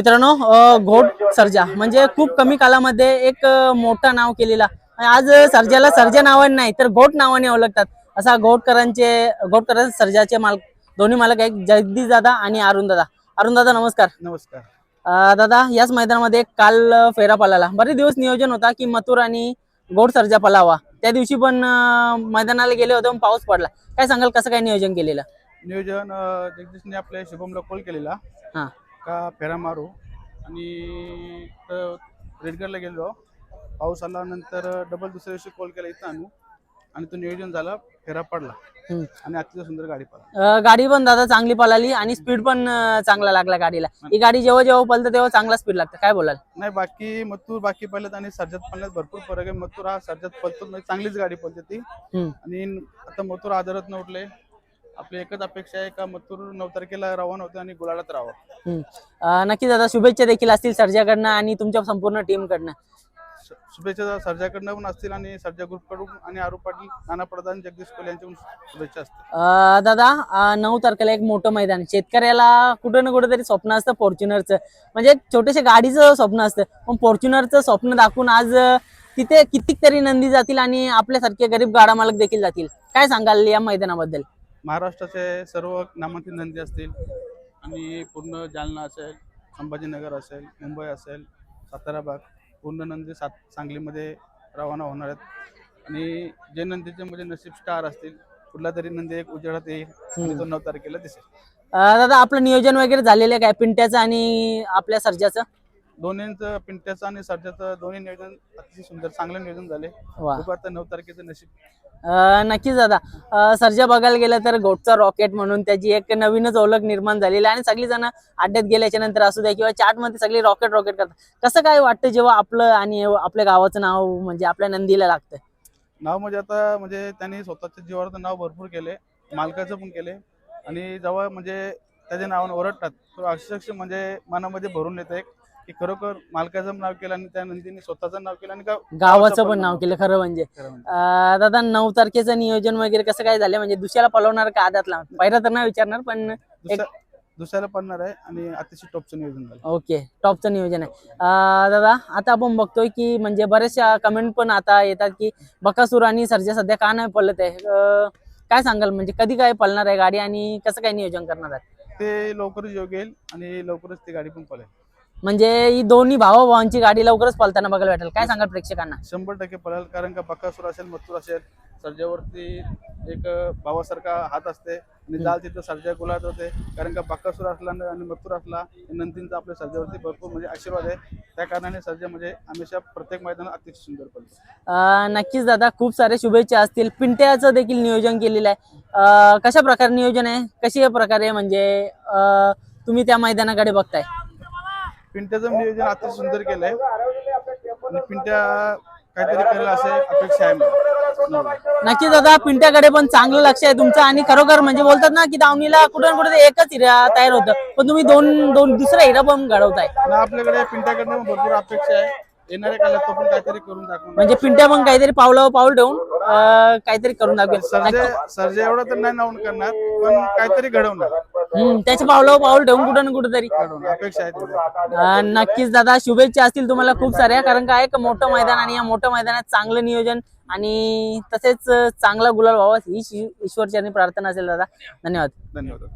मित्रांनो घोट सर्जा म्हणजे खूप कमी कालामध्ये एक मोठं नाव केलेला आज सर्जाला सर्जा नावाने नाही तर घोट नावाने ओळखतात. असा घोटकरांचे घोटकर सर्जाचे माल दोन्ही मालक आहेत जगदीश दादा आणि अरुण दादा. अरुण दादा नमस्कार. नमस्कार. दादा याच मैदानामध्ये काल फेरा पळाला. बरेच दिवस नियोजन होता की मथुर आणि घोट सर्जा पळावा. त्या दिवशी पण मैदानाला गेले होते पण पाऊस पडला. काय सांगाल कसं काय नियोजन केलेलं? नियोजन जगदीशने आपल्या शुभमला कॉल केलेला. हा. का फेरा मारू? आणि रेडगरला गेलो. पाऊस आल्यानंतर डबल दुसऱ्या दिवशी कॉल केला इथं आणू आणि तो नियोजन झाला फेरा पडला. आणि अतिशय सुंदर गाडी पडला गाडी पण दादा चांगली पळाली आणि स्पीड पण चांगला लागला गाडीला. ही गाडी जेव्हा जेव्हा पळतं तेव्हा चांगला स्पीड लागतं. काय बोलाल? नाही बाकी मथुर बाकी पळत आणि सर्जात पळण्यात भरपूर फरक आहे. मथुर हा सर्जात पळतो. म्हणजे चांगलीच गाडी पळते ती. आणि आता मथुर आदरत नव्हले आपली एकच अपेक्षा आहे का मथुर नऊ तारखेला रवाना होते आणि गुलालात राहावं? हम्म. अ, नक्कीच दादा शुभेच्छा देखील असतील सर्जाकडनं आणि तुमच्या संपूर्ण टीम कडनं श- शुभेच्छा सर्जाकडनं पण असतील आणि सर्जा ग्रुपकडून आणि आरू पाटील नाना प्रधान जगदीश कोल यांच्याकडून शुभेच्छा असतील. अ, दादा अ, नऊ तारखेला एक मोठं मैदान. शेतकऱ्याला कुठं ना कुठं तरी स्वप्न असतं फॉर्च्युनरचं. म्हणजे छोटेशा गाडीचं स्वप्न असतं पण फॉर्च्युनरचं स्वप्न दाखवून आज अ, तिथे कितीक तरी नंदी जातील आणि आपल्यासारखे गरीब गाडा मालक देखील जातील. काय सांगाल या मैदानाबद्दल? महाराष्ट्राचे सर्व नामांकित नंदी असतील आणि पूर्ण जालना असेल संभाजीनगर असेल मुंबई असेल सातारा भाग पूर्ण नंदी सात सांगलीमध्ये रवाना होणार आहेत. आणि जे नंदीचे म्हणजे नशीब स्टार असतील कुठला तरी नंदी एक उजेडात येईल तो नऊ तारखेला दिसेल. दादा आपलं नियोजन वगैरे झालेलं आहे काय? पिंट्याचं आणि आपल्या सर्जाचं? दोन्हींचं पिंट्याचं आणि सर्जाचं दोन्ही नियोजन अतिशय सुंदर चांगले नियोजन झाले. वा. आता नऊ तारखेचं नशीब. अ, नक्कीच दादा. अ, सर्जा बघायला गेलं तर गोटचा रॉकेट म्हणून त्याची एक नवीनच ओळख निर्माण झालेली आहे आणि सगळी जण अड्ड्यात गेल्याच्यानंतर असू द्या किंवा चाटमध्ये सगळी रॉकेट रॉकेट करतात. कसं काय वाटतं जेव्हा आपलं आणि आपल्या गावाचं नाव म्हणजे आपल्या नंदीला लागतं नाव म्हणजे आता म्हणजे त्यांनी स्वतःच्या जीवावर नाव भरपूर केले मालकाचं पण केले आणि जेव्हा म्हणजे त्याच्या नावाने ओरडतात तो अक्षरशः म्हणजे मनामध्ये भरून येतं एक. की खरोखर मालकाचं नाव केलं आणि त्या नंदीने स्वतःचं नाव केलं आणि गाव- गावाचं पण नाव केलं खरं म्हणजे. खरं म्हणजे. अ, दादा नऊ तारखेचं नियोजन वगैरे कसं काय झालं? म्हणजे दुसऱ्याला पळवणार का आदातला? पहिला तर नाही विचारणार पण दुसऱ्या दुसऱ्याला पडणार आहे आणि अतिशय टॉपचं नियोजन झालं. ओके टॉपचं नियोजन आहे. अं, दादा आता आपण बघतोय की म्हणजे बऱ्याचशा कमेंट पण आता येतात की बकासूर आणि सर्जा सध्या का नाही पळत आहे? अं, काय सांगाल? म्हणजे कधी काय पळणार आहे गाडी आणि कसं काय नियोजन करणार आहे ते लवकरच योग्य येईल आणि लवकरच ती गाडी पण पळेल. म्हणजे ही दोन्ही भावा भावांची गाडी लवकरच पळताना बघायला भेटेल. काय सांगाल प्रेक्षकांना? शंभर टक्के पळेल कारण का बकासूर असेल मथुर असेल सर्जावरती एक भावासारखा हात असते आणि जाल तिथं सर्जा गुलात होते. कारण का बकासूर असला न- आणि मथुर असला नंदींचा आपल्या सर्जावरती भरपूर म्हणजे आशीर्वाद आहे. त्या कारणाने सर्जा म्हणजे हमेशा प्रत्येक मैदानात अतिशय सुंदर पडतो अं, नक्कीच दादा खूप सारे शुभेच्छा असतील. पिंट्याचं देखील नियोजन केलेलं आहे. कशा प्रकारे नियोजन आहे? कशा प्रकारे म्हणजे तुम्ही त्या मैदानाकडे बघताय? पिंट्याचं नियोजन अतिशय सुंदर केलंय. आणि पिंट्या काहीतरी करेल असे अपेक्षा आहे मला. नक्कीच दादा पिंट्याकडे पण चांगलं लक्ष आहे तुमचं. आणि खरोखर म्हणजे बोलतात ना की दावणीला कुठे कुठे एकच हिरा तयार होतं. पण तुम्ही दोन दोन दुसरा हिरा पण घडवताय. आणि आपल्याकडे पिंट्याकडनं पण भरपूर अपेक्षा आहे. येणाऱ्या काळात तो पण काहीतरी करून म्हणजे पिंट्या पण काहीतरी पावलावर पाऊल ठेवून अं, काहीतरी करून दाखवेल. सर्जे सर्जे एवढं तर नाही नाऊन करणार पण काहीतरी घडवणार. हम्म, त्याच्या पावलावर पाऊल ठेवून कुठं ना कुठेतरी. घडवणार अपेक्षा आहे त्याची. अं, नक्कीच दादा शुभेच्छा असतील तुम्हाला खूप साऱ्या कारण काय एक मोठं मैदान आणि या मोठ्या मैदानात चांगलं नियोजन आणि तसेच अं, चांगला गुलाल व्हावा ही ईश्वरचरणी प्रार्थना असेल दादा. धन्यवाद. धन्यवाद.